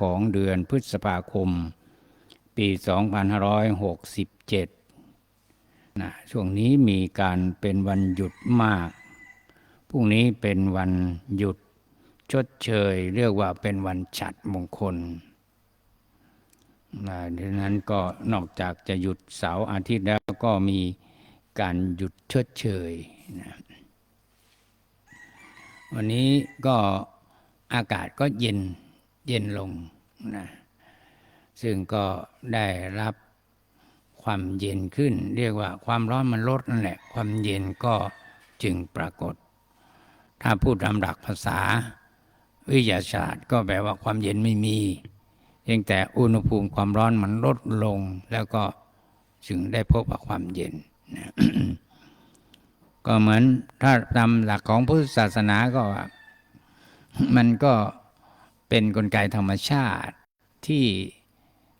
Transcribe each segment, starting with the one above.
ของเดือนพฤษภาคม ปี 2567นะช่วงนี้มีการเป็นวันหยุดมาก พรุ่งนี้เป็นวันหยุดชดเชย เรียกว่าเป็นวันฉัดมงคลนะดังนั้นก็นอกจากจะหยุดเสาร์อาทิตย์แล้วก็มีการหยุดชดเชยนะวันนี้ก็อากาศก็เย็น เย็นลงนะซึ่งก็ได้รับความเย็นขึ้น เรียกว่าความร้อนมันลดนั่นแหละ ความเย็นก็จึงปรากฏ ถ้าพูดตามหลักภาษา วิทยาศาสตร์ก็แปลว่าความเย็นไม่มีเพียงแต่อุณหภูมิความร้อนมันลดลง แล้วก็จึงได้พบว่าความเย็นนะก็เหมือนถ้าตามหลักของพุทธศาสนาก็ว่ามันก็ เป็นนกลไกธรรมชาติที่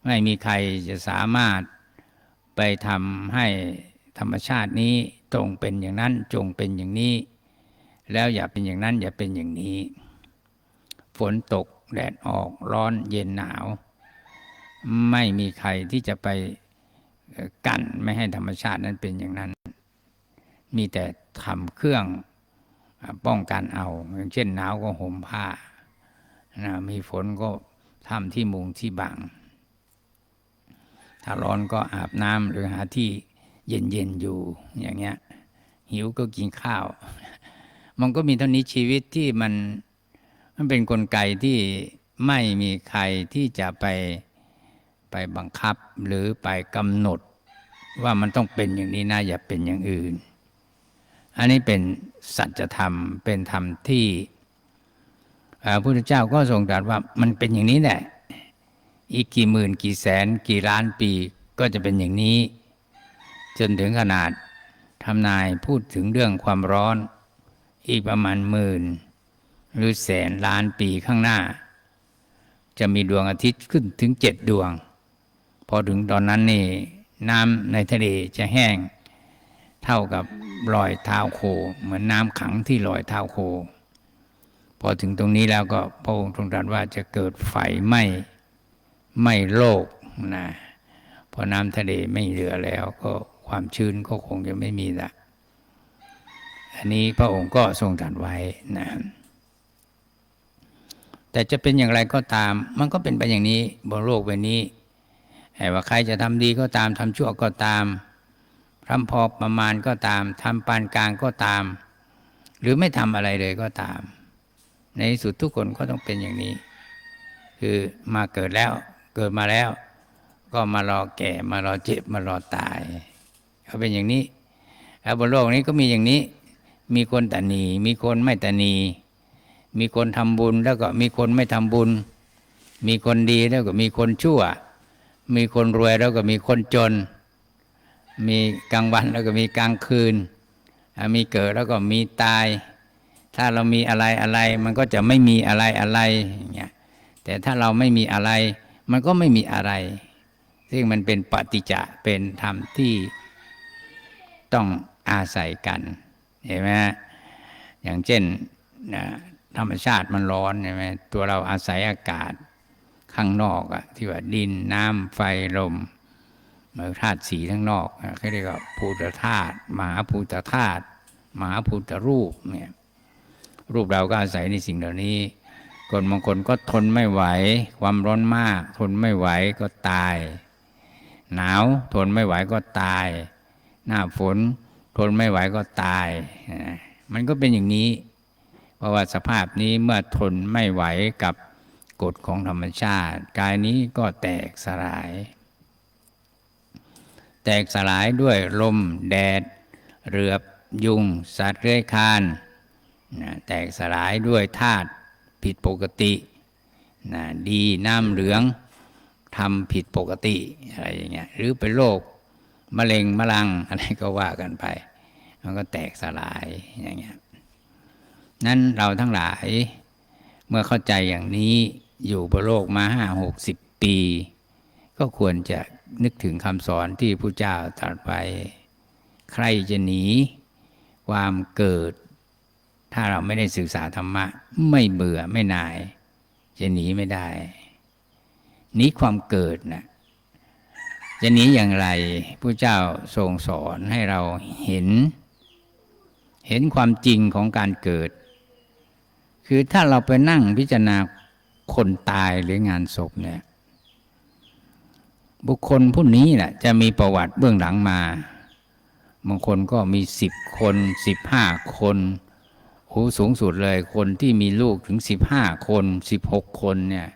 ไม่มีใครจะสามารถไปทำให้ธรรมชาตินี้ตรงเป็นอย่างนั้นจงเป็นอย่างนี้ แล้วอย่าเป็นอย่างนั้นอย่าเป็นอย่างนี้ ฝนตกแดดออกร้อนเย็นหนาว ไม่มีใครที่จะไปกั้นไม่ให้ธรรมชาตินั้นเป็นอย่างนั้น มีแต่ทำเครื่องป้องกันเอา อย่างเช่นหนาวก็ห่มผ้า นะมีฝนก็ทำที่มุงที่บัง ถ้าร้อนก็อาบน้ำหรือหาที่เย็นๆอยู่อย่างเงี้ย หิวก็กินข้าว มันก็มีเท่านี้ชีวิตที่มันมันเป็นนกลไกที่ไม่มีใครที่จะไปไปบังคับหรือไปกำหนด ว่ามันต้องเป็นอย่างนี้นะอย่าเป็นอย่างอื่น อันนี้เป็นสัจธรรมเป็นธรรมที่ พระพุทธเจ้าก็ทรงตรัสว่ามันเป็นอย่างนี้แหละอีกกี่หมื่นกี่แสนกี่ล้านปีก็จะเป็นอย่างนี้ จนถึงขนาดทำนายพูดถึงเรื่องความร้อน อีกประมาณหมื่น หรือแสนล้านปีข้างหน้า จะมีดวงอาทิตย์ขึ้นถึงเจ็ดดวง พอถึงตอนนั้นนี่น้ำในทะเลจะแห้ง เท่ากับรอยเท้าโค เหมือนน้ำขังที่รอยเท้าโค พอถึงตรงนี้แล้วก็พระองค์ทรงตรัสว่าจะเกิดไฟไหม้ไหม้โลกนะพอน้ำทะเลไม่เหลือแล้ว ก็ความชื้นก็คงจะไม่มีละอันนี้พระองค์ก็ทรงตรัสไว้นะแต่จะเป็นอย่างไรก็ตาม มันก็เป็นไปอย่างนี้บนโลกใบนี้แต่ว่าใครจะทำดีก็ตามทำชั่วก็ตามทำพอประมาณก็ตามทำปานกลางก็ตาม หรือไม่ทำอะไรเลยก็ตาม ในสุดทุกคนก็ต้องเป็นอย่างนี้ คือมาเกิดแล้ว เกิดมาแล้ว ก็มารอแก่มารอเจ็บมารอตายเขาเป็นอย่างนี้แล้วบนโลกนี้ก็มีอย่างนี้ มีคนตนีมีคนไม่ตนี มีคนทำบุญแล้วก็มีคนไม่ทำบุญ มีคนดีแล้วก็มีคนชั่ว มีคนรวยแล้วก็มีคนจน มีกลางวันแล้วก็มีกลางคืน มีเกิดแล้วก็มีตาย ถ้าเรามีอะไรอะไร มันก็จะไม่มีอะไรอะไรอย่างเงี้ยแต่ถ้าเราไม่มีอะไร มันก็ไม่มีอะไร ซึ่งมันเป็นปฏิจจะเป็นธรรมที่ต้องอาศัยกันเห็นไหมอย่างเช่นธรรมชาติมันร้อนใช่ไหมตัวเราอาศัยอากาศข้างนอกอะที่ว่าดินน้ำไฟลมธาตุสีทั้างนอกเขาเรียกว่าภูตธาตุมหาภูตธาตุมหาภูตรูปเนี่ย รูปเราก็อาศัยในสิ่งเหล่านี้ คนบางคนก็ทนไม่ไหว ความร้อนมาก ทนไม่ไหวก็ตาย หนาวทนไม่ไหวก็ตาย หน้าฝนทนไม่ไหวก็ตาย มันก็เป็นอย่างนี้ เพราะว่าสภาพนี้เมื่อทนไม่ไหวกับกฎของธรรมชาติ กายนี้ก็แตกสลาย แตกสลายด้วยลม แดด เรือบยุง สัตว์เลื้อยคลาน นะแตกสลายด้วยธาตุผิดปกตินะดีน้ำเหลืองทำผิดปกติอะไรอย่างเงี้ยหรือเป็นโรคมะเร็งมะลังอะไรก็ว่ากันไป มันก็แตกสลายอย่างเงี้ยนั้นเราทั้งหลายเมื่อเข้าใจอย่างนี้อยู่บนโลกมาห้าหกสิบปี ก็ควรจะนึกถึงคำสอนที่พระเจ้าตรัสไว้ใครจะหนี ความเกิด ถ้าเราไม่ได้ศึกษาธรรมะ ไม่เบื่อไม่นาย จะหนีไม่ได้หนีความเกิดนะจะหนีอย่างไรผู้เจ้าทรงสอนให้เราเห็น เห็นความจริงของการเกิด คือถ้าเราไปนั่งพิจารณาคนตายหรืองานศพเนี่ยบุคคลผู้นี้แหละจะมีประวัติเบื้องหลังมา บางคนก็มีสิบคนสิบห้าคน โอ้สูงสุดเลยคนที่มีลูกถึงสิบห้าคนสิบหกคนเนี่ย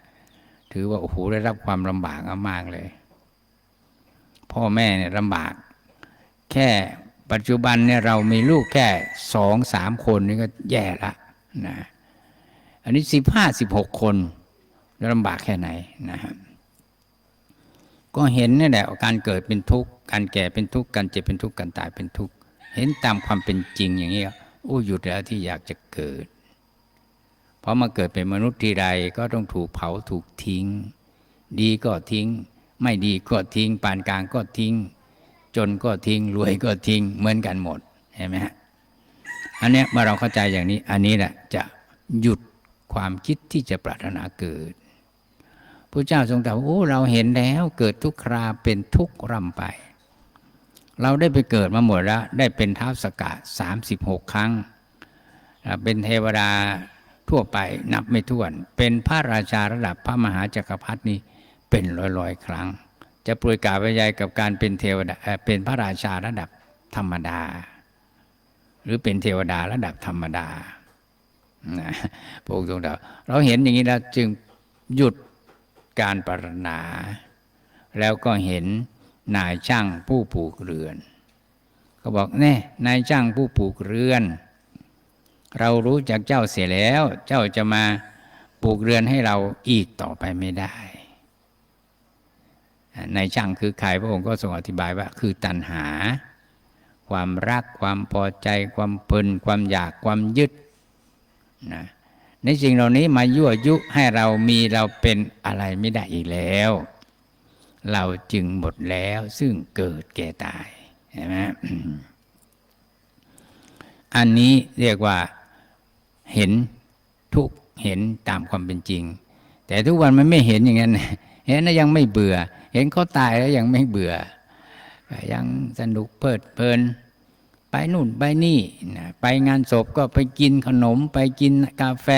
ถือว่าโอ้โหได้รับความลำบากมากเลย พ่อแม่เนี่ยลำบาก แค่ปัจจุบันเนี่ยเรามีลูกแค่สองสามคนนี่ก็แย่ละนะอันนี้สิบห้าสิบหกคนแล้วลำบากแค่ไหนนะครับก็เห็นนี่แหละการเกิดเป็นทุกข์การแก่เป็นทุกข์การเจ็บเป็นทุกข์การตายเป็นทุกข์เห็นตามความเป็นจริงอย่างนี้ อ้หยุดแล้วที่อยากจะเกิด เพราะมาเกิดเป็นมนุษย์ทีใดก็ต้องถูกเผาถูกทิ้ง ดีก็ทิ้ง ไม่ดีก็ทิ้ง ปานกลางก็ทิ้ง จนก็ทิ้ง รวยก็ทิ้ง เหมือนกันหมดเห็นไหมฮะอันเนี้ยเมื่อเราเข้าใจอย่างนี้ อันนี้แหละจะหยุดความคิดที่จะปรารถนาเกิดพระเจ้าทรงตรัสโอ้เราเห็นแล้วเกิดทุกคราเป็นทุกข์ร่ำไป เราได้ไปเกิดมาหมดแล้ว ได้เป็นท้าวสกะสามสิบหกครั้ง เป็นเทวดาทั่วไปนับไม่ถ้วน เป็นพระราชาระดับพระมหาจักรพรรดินี่เป็นร้อยร้อยๆครั้ง จะปรวยกาบรรยายกับการเป็นเทวดาเป็นพระราชาระดับธรรมดา หรือเป็นเทวดาระดับธรรมดาพระองค์ทรงตรัสเราเห็นอย่างนี้แล้วจึงหยุดการปรารถนา แล้วก็เห็น นายช่างผู้ปลูกเรือนก็บอกแน่นายช่างผู้ปลูกเรือน เรารู้จากเจ้าเสียแล้ว เจ้าจะมาปลูกเรือนให้เราอีกต่อไปไม่ได้นายช่างคือใครพระองค์ก็ทรงอธิบายว่า คือตัณหา ความรักความพอใจ ความเพลินความอยากความยึดนะในสิ่งเหล่านี้มายั่วยุให้เรามีเราเป็นอะไรไม่ได้อีกแล้ว เราจึงหมดแล้วซึ่งเกิดแก่ตายเห็นไหมอันนี้เรียกว่าเห็นทุกเห็นตามความเป็นจริง แต่ทุกวันมันไม่เห็นอย่างนั้นเห็นแล้วยังไม่เบื่อ เห็นเขาตายแล้วยังไม่เบื่อ ยังสนุกเพลิดเพลิน ไปนู่นไปนี่นะไปงานศพก็ไปกินขนม ไปกินกาแฟ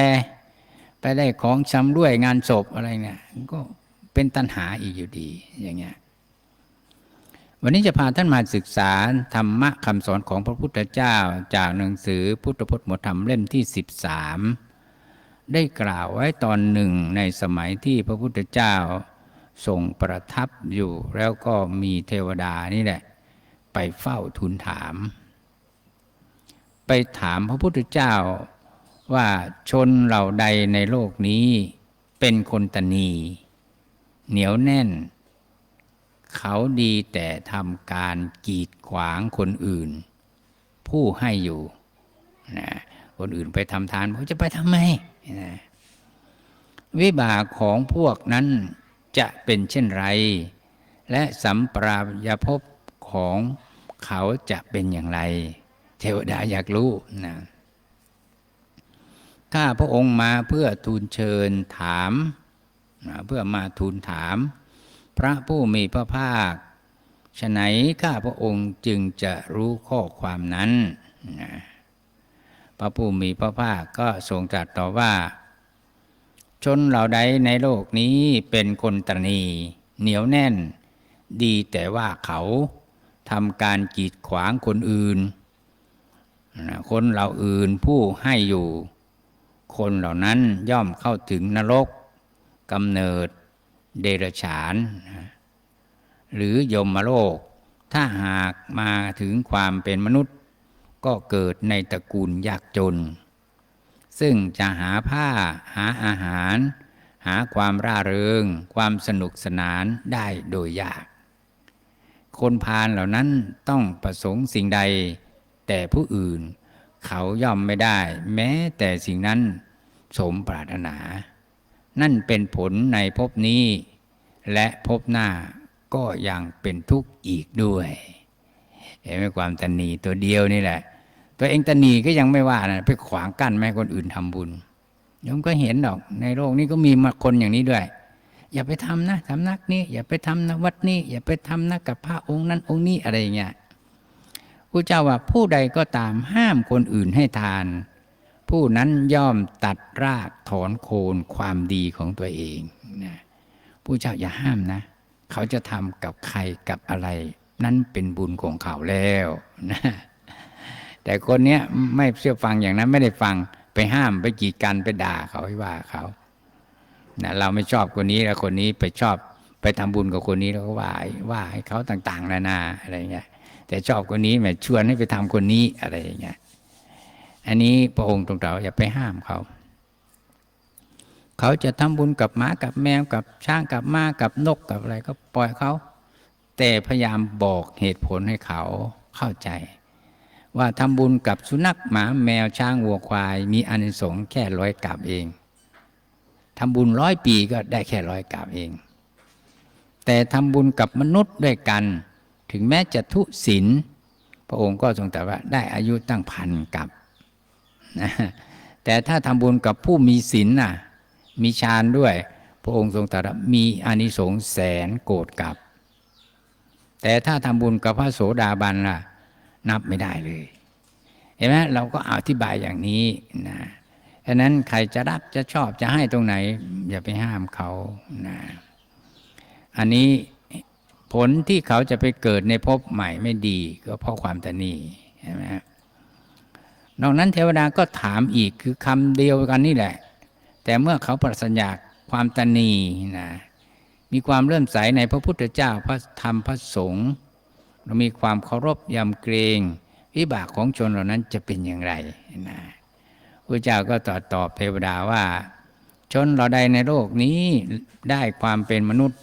ไปได้ของชำด้วยงานศพอะไรเนี่ยก็ เป็นตัณหาอีกอยู่ดีอย่างเงี้ยวันนี้จะพาท่านมาศึกษาธรรมะคำสอนของพระพุทธเจ้าจากหนังสือพุทธพจน์หมวดธรรมเล่มที่ 13 ได้กล่าวไว้ตอนหนึ่งในสมัยที่พระพุทธเจ้าทรงประทับอยู่แล้วก็มีเทวดานี่แหละ ไปเฝ้าทูลถาม ไปถามพระพุทธเจ้าว่าชนเหล่าใดในโลกนี้เป็นคนตนี เหนียวแน่น เขาดีแต่ทำการกีดขวางคนอื่น ผู้ให้อยู่นะคนอื่นไปทำทานเขาจะไปทำไมนะวิบากของพวกนั้นจะเป็นเช่นไร และสัมปรายภพของเขาจะเป็นอย่างไร เทวดาอยากรู้นะข้าพระองค์มาเพื่อทูลเชิญถาม เพื่อมาทูลถาม พระผู้มีพระภาคฉะไหนข้าพระองค์จึงจะรู้ข้อความนั้น พระผู้มีพระภาคก็ทรงตรัสต่อว่า ชนเหล่าใดในโลกนี้เป็นคนตรณีเหนียวแน่น ดีแต่ว่าเขาทำการกีดขวางคนอื่น คนเหล่าอื่นผู้ให้อยู่ คนเหล่านั้นย่อมเข้าถึงนรก กำเนิดเดรัจฉาน หรือยมโลก ถ้าหากมาถึงความเป็นมนุษย์ ก็เกิดในตระกูลยากจน ซึ่งจะหาผ้าหาอาหาร หาความร่าเริง ความสนุกสนานได้โดยยาก คนพาลเหล่านั้นต้องประสงค์สิ่งใด แต่ผู้อื่นเขาย่อมไม่ได้ แม้แต่สิ่งนั้นสมปรารถนา นั่นเป็นผลในภพนี้ และภพหน้าก็ยังเป็นทุกข์อีกด้วยเห็นไหมความตันนีตัวเดียวนี่แหละ ตัวเองตันนีก็ยังไม่ว่านะไปขวางกั้นไม่ให้คนอื่นทำบุญโยมก็เห็นดอกในโลกนี้ก็มีมาคนอย่างนี้ด้วย อย่าไปทำนะสำนักนี้ อย่าไปทำนะวัดนี้ อย่าไปทำนะกับพระองค์นั้นองค์นี้อะไรอย่างเงี้ยพระเจ้าว่าผู้ใดก็ตามห้ามคนอื่นให้ทาน ผู้นั้นย่อมตัดรากถอนโคนความดีของตัวเองนะผู้เจ้าอย่าห้ามนะ เขาจะทำกับใครกับอะไร นั้นเป็นบุญของเขาแล้วนะแต่คนเนี้ยไม่เชื่อฟังอย่างนั้นไม่ได้ฟังไปห้ามไปกีดกันไปด่าเขาให้ว่าเขานะเราไม่ชอบคนนี้แล้วคนนี้ไปชอบไปทำบุญกับคนนี้แล้วก็ว่าว่าให้เขาต่าง ๆ นานาอะไรเงี้ยแต่ชอบคนนี้แหมชวนให้ไปทำคนนี้อะไรอย่างเงี้ย อันนี้พระองค์ตรงเราอย่าไปห้ามเขา เขาจะทำบุญกับหมากับแมวกับช้างกับม้ากับนกกับอะไรก็ปล่อยเขา แต่พยายามบอกเหตุผลให้เขาเข้าใจ ว่าทำบุญกับสุนัขหมาแมวช้างวัวควาย มีอานิสงส์แค่ร้อยกาบเองทำบุญร้อยปีก็ได้แค่ร้อยกาบเอง แต่ทำบุญกับมนุษย์ด้วยกัน ถึงแม้จะทุศีลพระองค์ก็ทรงตรัสว่าได้อายุตั้งพันกับ แต่ถ้าทำบุญกับผู้มีศีลน่ะมีฌานด้วย พระองค์ทรงตรัสมีอานิสงส์แสนโกรธกับ แต่ถ้าทำบุญกับพระโสดาบันล่ะ นับไม่ได้เลย เห็นไหมเราก็อธิบายอย่างนี้นะฉะนั้นใครจะรับจะชอบจะให้ตรงไหน อย่าไปห้ามเขานะอันนี้ผลที่เขาจะไปเกิดในภพใหม่ไม่ดี ก็เพราะความตนีใช่ไหม นอกนั้นเทวดาก็ถามอีกคือคำเดียวกันนี่แหละ แต่เมื่อเขาปราศจาความตนีนะมีความเลื่อมใสในพระพุทธเจ้าพระธรรมพระสงฆ์เรามีความเคารพยำเกรงวิบากของชนเหล่านั้นจะเป็นอย่างไรนะพระเจ้าก็ตอบตอบเทวดาว่า ชนเราใดในโลกนี้ได้ความเป็นมนุษย์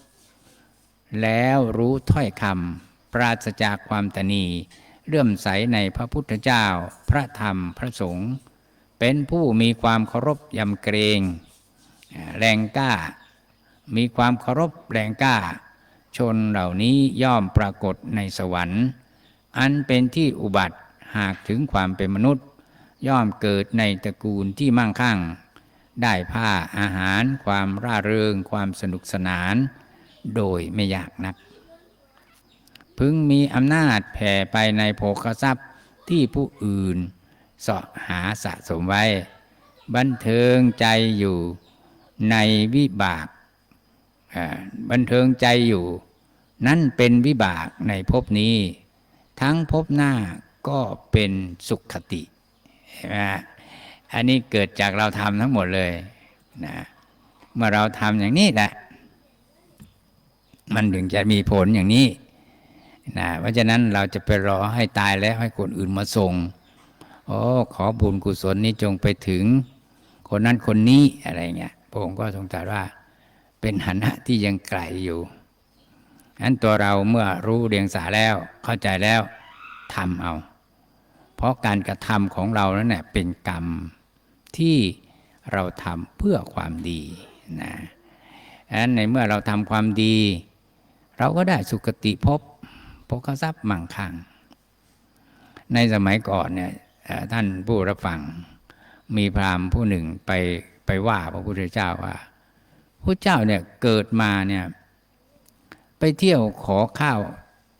แล้วรู้ถ้อยคำปราศจากความตนี เลื่อมใสในพระพุทธเจ้า พระธรรมพระสงฆ์เป็นผู้มีความเคารพยำเกรง แรงกล้า มีความเคารพแรงกล้า ชนเหล่านี้ย่อมปรากฏในสวรรค์ อันเป็นที่อุบัติหากถึงความเป็นมนุษย์ ย่อมเกิดในตระกูลที่มั่งคั่ง ได้ผ้าอาหารความร่าเริงความสนุกสนาน โดยไม่ยากนัก พึงมีอำนาจแผ่ไปในโภคทรัพย์ที่ผู้อื่นเสาะหาสะสมไว้ บันเทิงใจอยู่ในวิบากบันเทิงใจอยู่ นั่นเป็นวิบากในภพนี้ ทั้งภพหน้าก็เป็นสุขคติเห็นไหมอันนี้เกิดจากเราทำทั้งหมดเลยนะเมื่อเราทำอย่างนี้แหละมันถึงจะมีผลอย่างนี้ นะเพราะฉะนั้นเราจะไปรอให้ตายแล้วให้คนอื่นมาส่งโอ้ขอบุญกุศลนี้จงไปถึง คนนั้นคนนี้อะไรเงี้ยพระองค์ก็ทรงตรัสว่า เป็นหันะที่ยังไกลอยู่นั้นตัวเราเมื่อรู้เรียงสาแล้วเข้าใจแล้วทำเอา เพราะการกระทำของเรานั้นเนี่ยเป็นกรรมที่เราทำเพื่อความดีนะดังนั้นในเมื่อเราทำความดี เราก็ได้สุคติภพ ภพทรัพย์มั่งคั่ง ในสมัยก่อนเนี่ยท่านผู้รับฟังมีพราหมณ์ผู้หนึ่งไปไปว่าพระพุทธเจ้าว่าพระเจ้าเนี่ยเกิดมาเนี่ยไปเที่ยวขอข้าว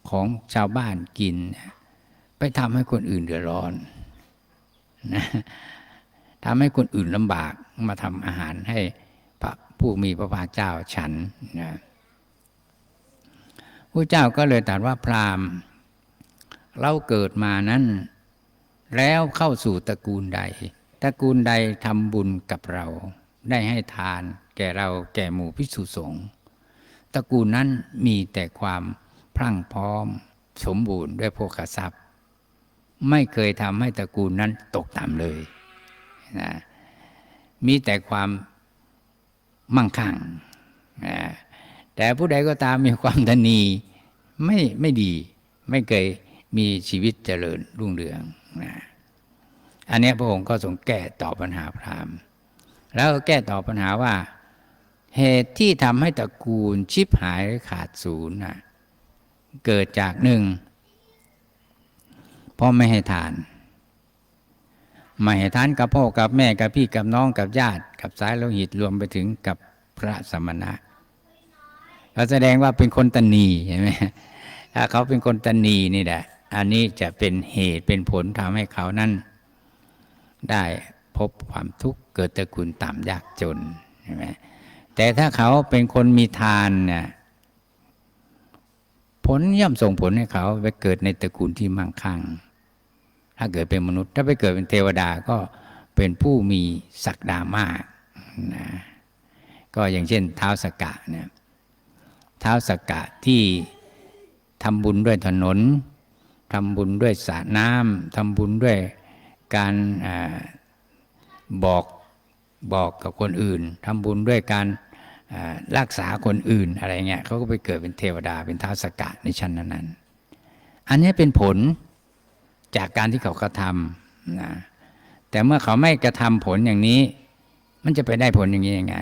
ของชาวบ้านกิน ไปทำให้คนอื่นเดือดร้อนนะทำให้คนอื่นลำบากมาทำอาหารให้พระผู้มีพระภาคเจ้าฉันนะ พระเจ้าก็เลยตรัสว่าพราหมณ์เราเกิดมานั้น แล้วเข้าสู่ตระกูลใด ตระกูลใดทำบุญกับเรา ได้ให้ทาน แก่เราแก่หมู่พิสุสงฆ์ตระกูลนั้นมีแต่ความพรั่งพร้อม สมบูรณ์ด้วยโภคทรัพย์ ไม่เคยทำให้ตระกูลนั้นตกต่ำเลยนะมีแต่ความมั่งคั่งนะ แต่ผู้ใดก็ตามมีความทนีไม่ไม่ดี ไม่เคยมีชีวิตเจริญรุ่งเรืองนะอันนี้พระองค์ก็ทรงแก้ตอบปัญหาพราหมณ์แล้วก็แก้ตอบปัญหาว่า เหตุที่ทำให้ตระกูลชิบหายขาดศูนย์นะเกิดจากหนึ่งพ่อไม่ให้ทาน ไม่ให้ทานกับพ่อกับแม่กับพี่กับน้องกับญาติ กับสายโลหิตรวมไปถึงกับพระสมณะ เขาแสดงว่าเป็นคนตนนีเห็นไหมถ้าเขาเป็นคนตนนีนี่แหละ อันนี้จะเป็นเหตุเป็นผลทำให้เขานั้นได้พบความทุกข์เกิดตระกูลต่ำยากจนใช่ไหมแต่ถ้าเขาเป็นคนมีทานเนี่ยผลย่อมส่งผลให้เขาไปเกิดในตระกูลที่มั่งคั่ง ถ้าเกิดเป็นมนุษย์ ถ้าไปเกิดเป็นเทวดาก็เป็นผู้มีศักดามากนะก็อย่างเช่นเท้าสกกะเนี่ย ท้าสกกะที่ทำบุญด้วยถนนทำบุญด้วยสระน้ำทำบุญด้วยการอาบอกบอกกับคนอื่นทำบุญด้วยการารักษาคนอื่นอะไรเงี้ยเขาก็ไปเกิดเป็นเทวดาเป็นเท้าสกกะในชั้นนั้นๆอันนี้เป็นผลจากการที่เขากระทำนะแต่เมื่อเขาไม่กระทำผลอย่างนี้ มันจะไปได้ผลอย่างนี้ยังไง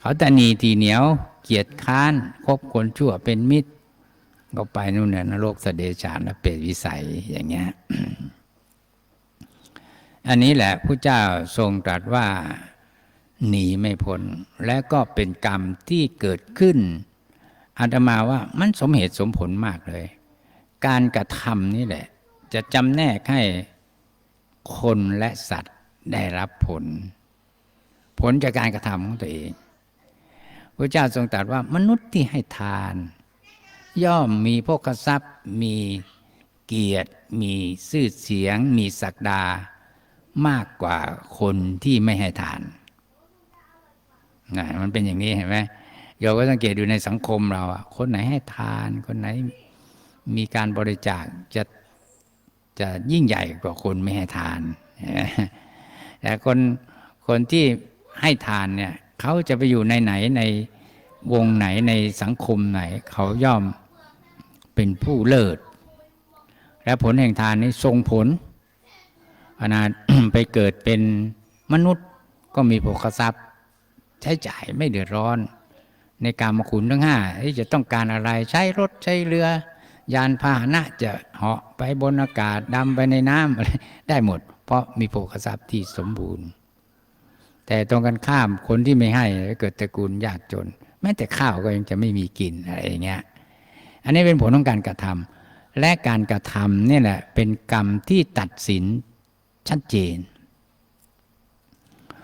เขาตะหนีทีเหนียว เกียจค้านคบคนชั่วเป็นมิตร ก็ไปนู่นเนี่ยนรกสเดชานและเปรตวิสัยอย่างเงี้ยอันนี้แหละพระเจ้าทรงตรัสว่าหนีไม่พ้นและก็เป็นกรรมที่เกิดขึ้นอาตมาว่ามันสมเหตุสมผลมากเลย การกระทำนี่แหละ จะจำแนกให้คนและสัตว์ได้รับผล ผลจากการกระทำของตัวเอง พระเจ้าทรงตรัสว่ามนุษย์ที่ให้ทาน ย่อมมีพกทรัพย์ มีเกียรติ มีชื่อเสียง มีศักดามากกว่าคนที่ไม่ให้ทานนะมันเป็นอย่างนี้เห็นไหมเราก็สังเกตดูในสังคมเราอะคนไหนให้ทาน คนไหนมีการบริจาคจะจะยิ่งใหญ่กว่าคนไม่ให้ทานแต่คนคนที่ให้ทานเนี่ย เขาจะไปอยู่ในไหนในวงไหนในสังคมไหน เขาย่อมเป็นผู้เลิศ และผลแห่งทานนี้ทรงผลขนาดไปเกิดเป็นมนุษย์ก็มีโภคทรัพย์ ใช้จ่ายไม่เดือดร้อน ในการมาขุนทั้งห้าที่จะต้องการอะไรใช้รถใช้เรือ ยานพาหนะจะเหาะไปบนอากาศดำไปในน้ำอะไรได้หมด เพราะมีโภคทรัพย์ที่สมบูรณ์ แต่ตรงกันข้ามคนที่ไม่ให้เกิดตระกูลยากจน แม้แต่ข้าวก็ยังจะไม่มีกินอะไรอย่างเงี้ยอันนี้เป็นผลของการกระทำและการกระทำนี่แหละเป็นกรรมที่ตัดสินชัดเจน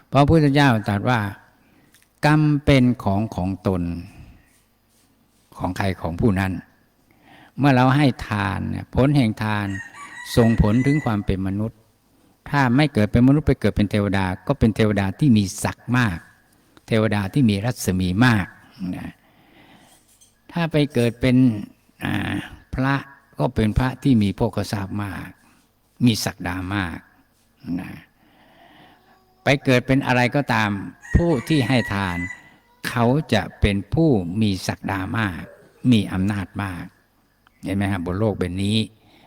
เพราะพระพุทธเจ้าตรัสว่า กรรมเป็นของของตน ของใครของผู้นั้น เมื่อเราให้ทานผลแห่งทานส่งผลถึงความเป็นมนุษย์ ถ้าไม่เกิดเป็นมนุษย์ไปเกิดเป็นเทวดา ก็เป็นเทวดาที่มีศักดิ์มาก เทวดาที่มีรัศมีมากนะถ้าไปเกิดเป็นพระก็เป็นพระที่มีโภคทรัพย์มาก มีศักดามากนะไปเกิดเป็นอะไรก็ตามผู้ที่ให้ทาน เขาจะเป็นผู้มีศักดามาก มีอำนาจมาก เห็นไหมครับบนโลกเป็นนี้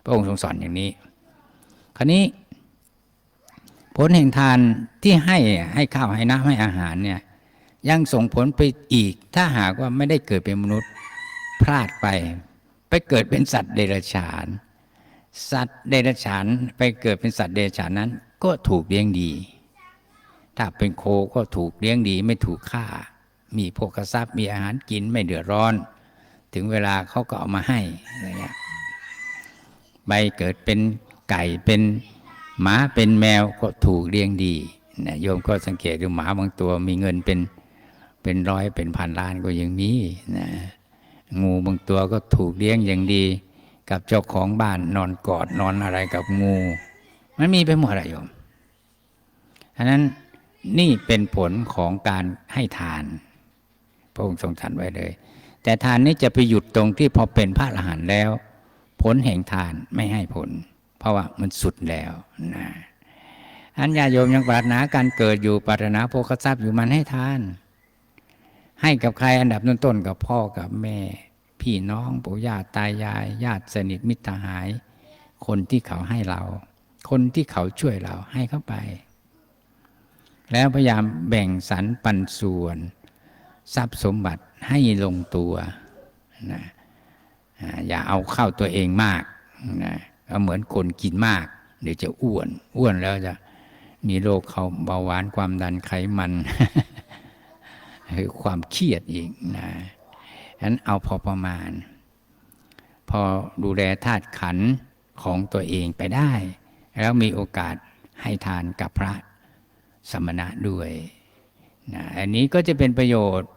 พระองค์ทรงสอนอย่างนี้ คราวนี้ ผลแห่งทานที่ให้ให้ข้าวให้น้ำให้อาหารเนี่ยยังส่งผลไปอีก ถ้าหากว่าไม่ได้เกิดเป็นมนุษย์พลาดไป ไปเกิดเป็นสัตว์เดรัจฉาน สัตว์เดรัจฉานไปเกิดเป็นสัตว์เดรัจฉานนั้น ก็ถูกเลี้ยงดี ถ้าเป็นโคก็ถูกเลี้ยงดีไม่ถูกฆ่า มีพวกทรัพย์มีอาหารกินไม่เดือดร้อน ถึงเวลาเขาก็เอามาให้อะไรเงี้ยไปเกิดเป็นไก่เป็น หมาเป็นแมวก็ถูกเลี้ยงดีนะโยมก็สังเกตดูหมาบางตัวมีเงินเป็นเป็นร้อยเป็นพันล้านก็ยังมีนะงูบางตัวก็ถูกเลี้ยงอย่างดี กับเจ้าของบ้านนอนกอดนอนอะไรกับงู มันมีไปหมดอะโยมอันนั้นนี่เป็นผลของการให้ทาน พระองค์ทรงตรัสไว้เลย แต่ทานนี้จะไปหยุดตรงที่พอเป็นพระอรหันต์แล้ว ผลแห่งทานไม่ให้ผล เพราะว่ามันสุดแล้วนะอันญาโยมยังปรารถนาการเกิดอยู่ปรารถนาโภคทรัพย์อยู่มันให้ทาน ให้กับใครอันดับต้นๆกับพ่อกับแม่ พี่น้องปู่ย่าตายาย ญาติสนิทมิตรหาย คนที่เขาให้เรา คนที่เขาช่วยเราให้เข้าไป แล้วพยายามแบ่งสรรปันส่วน ทรัพย์สมบัติให้ลงตัวนะอย่าเอาเข้าตัวเองมากนะ เหมือนคนกินมาก เดี๋ยวจะอ้วน อ้วนแล้วจะมีโรคเขาเบาหวานความดันไขมันคือความเครียดอีกนะฉะนั้นเอาพอประมาณ พอดูแลธาตุขันของตัวเองไปได้ แล้วมีโอกาสให้ทานกับพระสมณะด้วยนะอันนี้ก็จะเป็นประโยชน์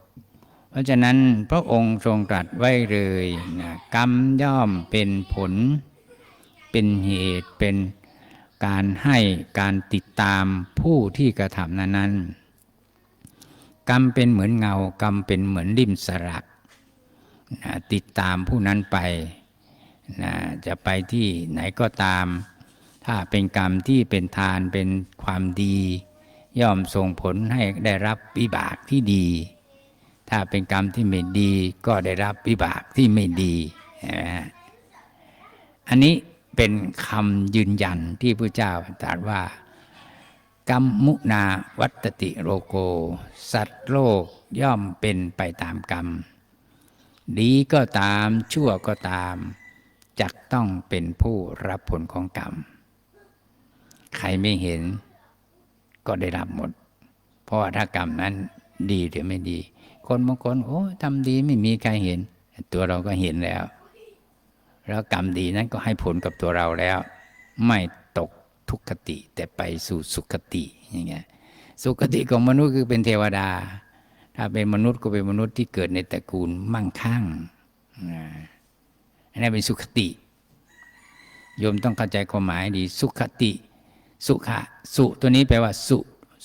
เพราะฉะนั้นพระองค์ทรงตรัสไว้เลยนะกรรมย่อมเป็นผล เป็นเหตุเป็นการให้การติดตามผู้ที่กระทำนั้นๆ กรรมเป็นเหมือนเงากรรมเป็นเหมือนริมสลักนะติดตามผู้นั้นไปนะจะไปที่ไหนก็ตาม ถ้าเป็นกรรมที่เป็นทานเป็นความดี ย่อมส่งผลให้ได้รับวิบากที่ดี ถ้าเป็นกรรมที่ไม่ดีก็ได้รับวิบากที่ไม่ดีนะอันนี้ เป็นคำยืนยันที่พระเจ้าตรัสว่ากรรมมุนาวัตติโรโก สัตว์โลกย่อมเป็นไปตามกรรม ดีก็ตามชั่วก็ตามจักต้องเป็นผู้รับผลของกรรม ใครไม่เห็นก็ได้รับหมด เพราะว่าถ้ากรรมนั้นดีหรือไม่ดี คนบางคนโอ้ทำดีไม่มีใครเห็น ตัวเราก็เห็นแล้ว แล้วกรรมดีนั้นก็ให้ผลกับตัวเราแล้ว ไม่ตกทุกขติ แต่ไปสู่สุขติอย่างเงี้ยสุขติของมนุษย์คือเป็นเทวดา ถ้าเป็นมนุษย์ก็เป็นมนุษย์ที่เกิดในตระกูลมั่งคั่งอันนี้เป็นสุขติโยมต้องเข้าใจความหมายดี สุขติ สุขะสุตัวนี้แปลว่า สุ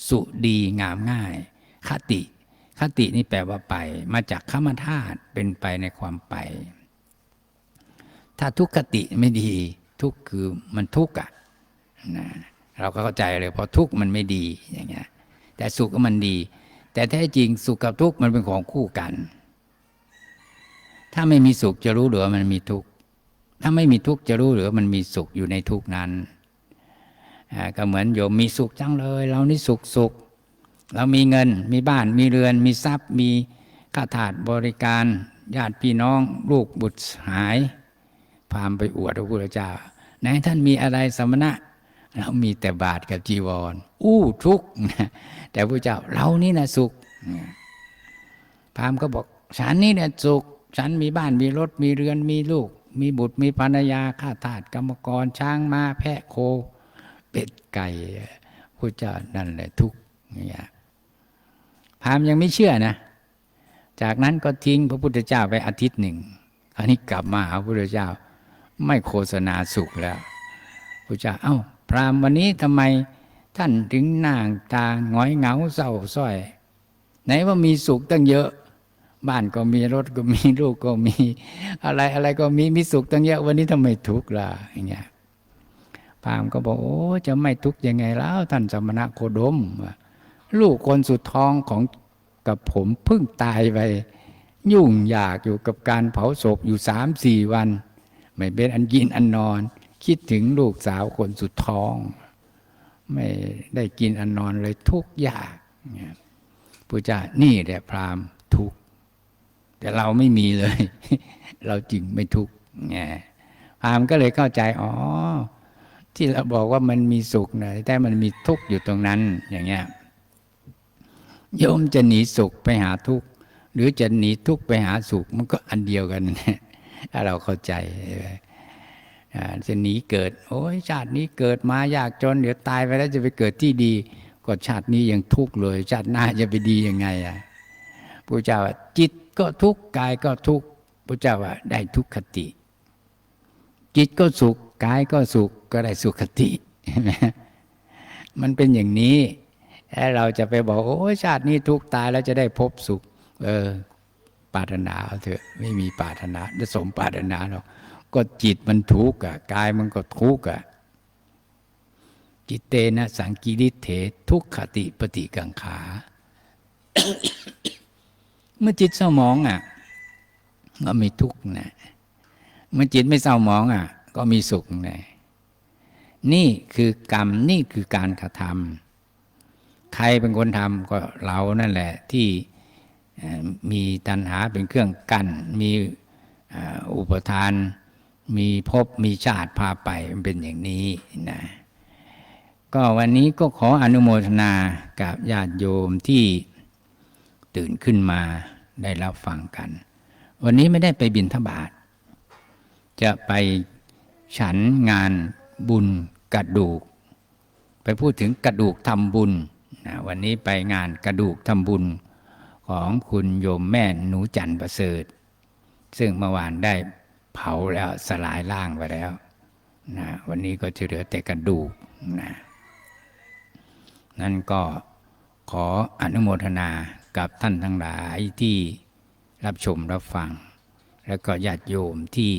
สุดีงามง่าย คติ คตินี่แปลว่าไป มาจากขมธาตุเป็นไปในความไป ถ้าทุกขติไม่ดี ทุกคือมันทุกข์อะนะเราก็เข้าใจเลยพราะทุกข์มันไม่ดีอย่างเงี้ยแต่สุขก็มันดี แต่แท้จริงสุขกับทุกข์มันเป็นของคู่กัน ถ้าไม่มีสุขจะรู้หรือว่ามันมีทุกข์ถ้าไม่มีทุกข์จะรู้หรือว่ามันมีสุขอยู่ในทุกข์นั้นก็เหมือนโยมมีสุขจังเลย เรานี่สุขสุขเรามีเงิน มีบ้าน มีเรือน มีทรัพย์ มีข้าทาสบริการ ญาติพี่น้อง ลูกบุตรหาย พามไปอวดพระพุทธเจ้าไหนท่านมีอะไรสมณะ เรามีแต่บาทกับจีวรอู้ทุกนะแต่พระเจ้าเรานี่นะสุขพามก็บอกฉันนี่เนี่ยสุข ฉันมีบ้านมีรถมีเรือนมีลูก มีบุตรมีภรรยาข้าทาสกรรมกรช้างม้าแพะโค เป็ดไก่พระเจ้านั่นแหละทุกเนี่ยพามยังไม่เชื่อนะ จากนั้นก็ทิ้งพระพุทธเจ้าไปอาทิตย์หนึ่งคราวนี้กลับมาหาพระพุทธเจ้า ไม่โฆษณาสุขแล้วพระเจ้าเอ้า พราหมณ์วันนี้ทำไมท่านถึงน้าตาหงอยเหงาเศร้าส้อย ไหนว่ามีสุขตั้งเยอะ บ้านก็มีรถก็มีลูกก็มี อะไรอะไรก็มีมีสุขตั้งเยอะ วันนี้ทำไมทุกข์ล่ะอย่างเงี้ยพราหมณ์ก็บอกโอ้จะไม่ทุกข์ยังไงแล้ว ท่านสมณะโคดม ลูกคนสุดท้องของกับผมเพิ่งตายไป ยุ่งยากอยู่กับการเผาศพอยู่สามสี่วัน ไม่เป็นอันกินอันนอน คิดถึงลูกสาวคนสุดท้อง ไม่ได้กินอันนอนเลยทุกข์ยากพุทธเจ้านี่แหละพราหมณ์ทุกแต่เราไม่มีเลย เราจึงไม่ทุกไงพราหมณ์ก็เลยเข้าใจอ๋อที่เราบอกว่ามันมีสุขนะแต่มันมีทุกข์อยู่ตรงนั้นอย่างเงี้ยโยมจะหนีสุขไปหาทุกข์หรือจะหนีทุกข์ไปหาสุขมันก็อันเดียวกัน ถ้าเราเข้าใจจะหนีเกิด โอ้ยชาตินี้เกิดมายากจน เดี๋ยวตายไปแล้วจะไปเกิดที่ดีก็ชาตินี้ยังทุกข์เลย ชาติหน้าจะไปดียังไงอะพระเจ้าว่าจิตก็ทุกข์กายก็ทุกข์พระเจ้าว่าได้ทุกขติ จิตก็สุขกายก็สุขก็ได้สุขคติมันเป็นอย่างนี้แล้วเราจะไปบอกโอ้ชาตินี้ทุกตายแล้วจะได้พบสุข เออ ปรารถนาเถอะไม่มีปรารถนาจะสมปรารถนาหรอกก็จิตมันทุกข์อะกายมันก็ทุกข์อะจิตเตนะสังกิริเถทุกขติปฏิกังขา เมื่อจิตเศร้าหมองอะก็มีทุกข์นะเมื่อจิตไม่เศร้าหมองอะ ก็มีสุขนะนี่คือกรรมนี่คือการกระทำใครเป็นคนทำก็เรานั่นแหละ ที่ มีตัณหาเป็นเครื่องกั้นมีอุปทาน มีภพมีชาติพาไปมันเป็นอย่างนี้นะก็วันนี้ก็ขออนุโมทนากับญาติโยมที่ตื่นขึ้นมาได้รับฟังกัน วันนี้ไม่ได้ไปบินทบาท จะไปฉันงานบุญกระดูก ไปพูดถึงกระดูกทำบุญนะวันนี้ไปงานกระดูกทำบุญ ของคุณโยมแม่หนูจันทร์ประเสริฐ ซึ่งเมื่อวานได้เผาแล้วสลายร่างไปแล้วนะวันนี้ก็จะเหลือแต่กระดูกนะนั่นก็ขออนุโมทนากับท่านทั้งหลายที่รับชมรับฟัง แล้วก็ญาติโยมที่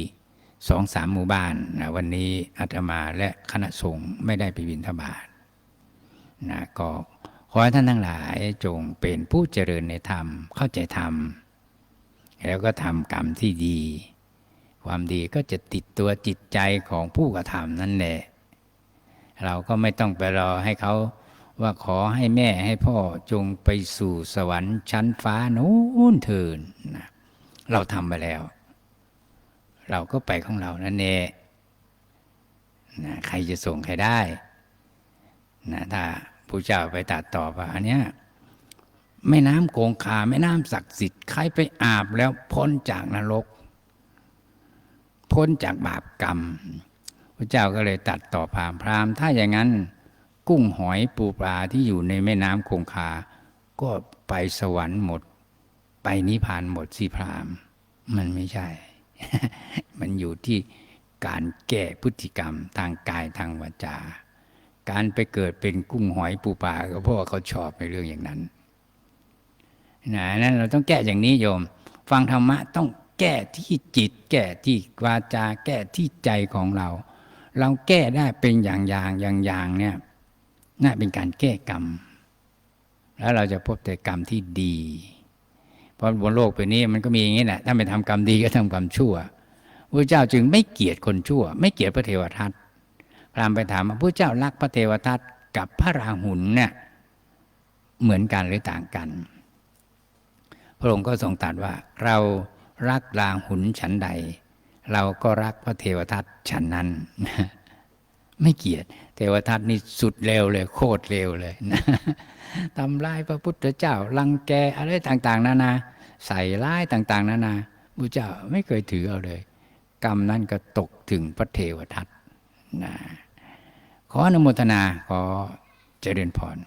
สองสามหมู่บ้านนะวันนี้อาตมาและคณะสงฆ์ไม่ได้ไปบิณฑบาตนะก็ ขอให้ท่านทั้งหลายจงเป็นผู้เจริญในธรรมเข้าใจธรรม แล้วก็ทำกรรมที่ดี ความดีก็จะติดตัวจิตใจของผู้กระทำนั่นแหละ เราก็ไม่ต้องไปรอให้เขาว่าขอให้แม่ให้พ่อจงไปสู่สวรรค์ชั้นฟ้านู้นเถินนะเราทำไปแล้ว เราก็ไปของเรานั่นเองนะใครจะส่งใครได้นะถ้า ผู้เจ้าไปตัดต่อว่าอันเนี้ยแม่น้ำโกงคาแม่น้ำศักดิ์สิทธิ์ใครไปอาบแล้วพ้นจากนรก พ้นจากบาปกรรมพระเจ้าก็เลยตัดต่อพามพรามถ้าอย่างนั้นกุ้งหอยปูปลาที่อยู่ในแม่น้ำคงคา ก็ไปสวรรค์หมด ไปนิพพานหมดสิพราม มันไม่ใช่ มันอยู่ที่การแก้พฤติกรรมทางกายทางวาจา การไปเกิดเป็นกุ้งหอยปูปลาก็เพราะว่าเขาชอบในเรื่องอย่างนั้นนะนั้นเราต้องแก้อย่างนี้โยม ฟังธรรมะต้องแก้ที่จิต แก้ที่วาจา แก้ที่ใจของเรา เราแก้ได้เป็นอย่างอย่างอย่างอย่างเนี่ยน่าเป็นการแก้กรรม แล้วเราจะพบแต่กรรมที่ดี เพราะบนโลกไปนี้มันก็มีอย่างนี้แหละถ้าไม่ทำกรรมดีก็ทำกรรมชั่วพระเจ้าจึงไม่เกลียดคนชั่ว ไม่เกลียดพระเทวทัต พรามไปถามว่าพระเจ้ารักพระเทวทัตกับพระราหุลเนี่ยเหมือนกันหรือต่างกัน พระองค์ก็ทรงตรัสว่า เรารักราหุลฉันใด เราก็รักพระเทวทัตฉันนั้น ไม่เกลียดเทวทัตนี่สุดเร็วเลย โคตรเร็วเลยนะทำร้ายพระพุทธเจ้ารังแกอะไรต่าง ๆ นานา ใส่ร้ายต่าง ๆ นานาพระเจ้าไม่เคยถือเอาเลย กรรมนั้นก็ตกถึงพระเทวทัตนะ ขออนุโมทนาขอเจริญพร